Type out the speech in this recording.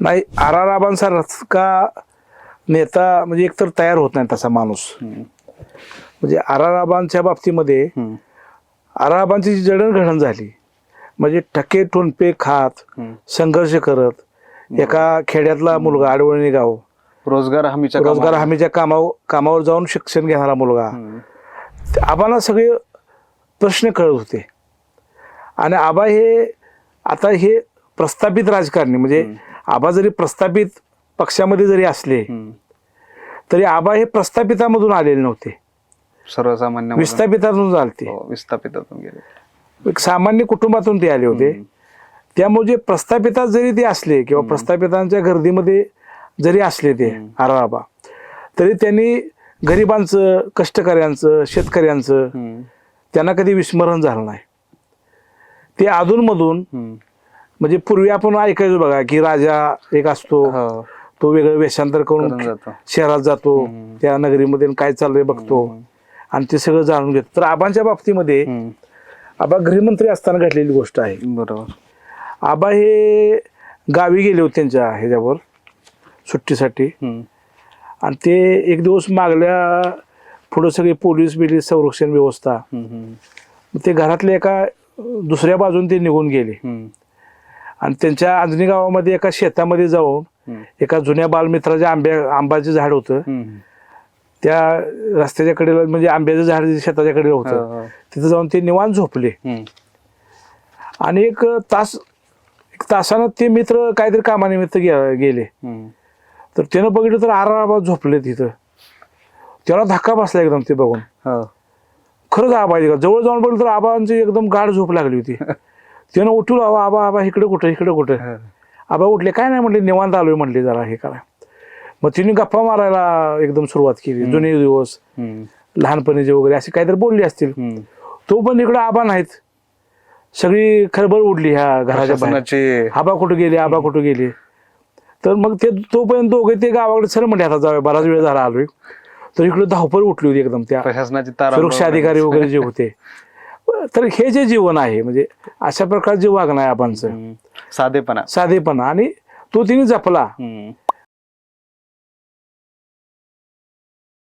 नाही R R आबांसारखा नेता म्हणजे एकतर तयार होत नाही तसा माणूस. म्हणजे आर आर आबांच्या बाबतीमध्ये. आर आर आबांची जी जडणघडण झाली म्हणजे टके टोनपे खात. संघर्ष करत एका खेड्यातला मुलगा आडवणी गाव रोजगार हमीच्या रोजगार. हमीच्या कामावर कामावर जाऊन शिक्षण घेणारा मुलगा आबांना सगळे प्रश्न कळत होते आणि आबा हे आता हे प्रस्थापित राजकारणी म्हणजे आबा जरी प्रस्थापित पक्षामध्ये जरी असले. तरी आबा हे प्रस्थापितामधून आलेले नव्हते सर्वसामान्य विस्थापितातून चालते हो, विस्थापितातून गेले एक सामान्य कुटुंबातून ते आले होते. त्यामुळे जे प्रस्थापितात जरी ते असले किंवा प्रस्थापितांच्या गर्दीमध्ये जरी असले ते आबा तरी त्यांनी गरिबांचं कष्टकऱ्यांचं शेतकऱ्यांचं. त्यांना कधी विस्मरण झालं नाही ते अधूनमधून. म्हणजे पूर्वी आपण ऐकायचो बघा की राजा एक असतो हो. तो वेगळं वेषांतर करून. शहरात जातो. त्या नगरीमध्ये काय चाललंय बघतो आणि ते सगळं जाणून घेतो तर आबांच्या बाबतीमध्ये. आबा गृहमंत्री असताना घडलेली गोष्ट आहे बरोबर आबा हे गावी गेले होते त्यांच्या ह्याच्यावर सुट्टीसाठी. आणि ते एक दिवस मागल्या पुढं सगळे पोलीस बिलीस संरक्षण व्यवस्था. ते घरातले एका दुसऱ्या बाजून ते निघून गेले. आणि त्यांच्या आंजणी गावामध्ये एका शेतामध्ये जाऊन. एका जुन्या बालमित्राच्या आंब्या आंबाचं झाड होतं. त्या रस्त्याच्या कडेला म्हणजे आंब्याचं झाड शेताच्या कडेला होतं. तिथं जाऊन ते निवांत झोपले. आणि एक तास एक तासानं ते मित्र काहीतरी कामानिमित्त गेले. तर त्यानं बघितलं तर आरा आबा झोपले तिथं त्याला धक्का बसला एकदम ते बघून. खरंच आबा जवळ जाऊन बघितलं तर आबांची एकदम गाढ झोप लागली होती त्यानं उठून आबा आबा आबा इकडे कुठं इकडे कुठं. आबा उठले. काय नाही म्हटले निवांत आलोय म्हटले जरा हे करा. मग तिने गप्पा मारायला एकदम सुरुवात केली. जुने दिवस. लहानपणीचे वगैरे असे काहीतरी बोलले असतील. तो पण इकडे आबा नाहीत. सगळी खरबड उडली ह्या घराच्या आबा कुठं गेले आबा कुठं गेले? तर मग ते तोपर्यंत दोघे ते गावाकडे सर म्हणले आता जाऊया बराच वेळ झाला आलोय. तर इकडे धावपळ उठली होती एकदम त्या सुरक्षा अधिकारी वगैरे जे होते. तर हे जे जीवन आहे म्हणजे अशा प्रकारचे वागणं आहे हम्म. साधेपणा साधेपणा आणि तो तिने जपला.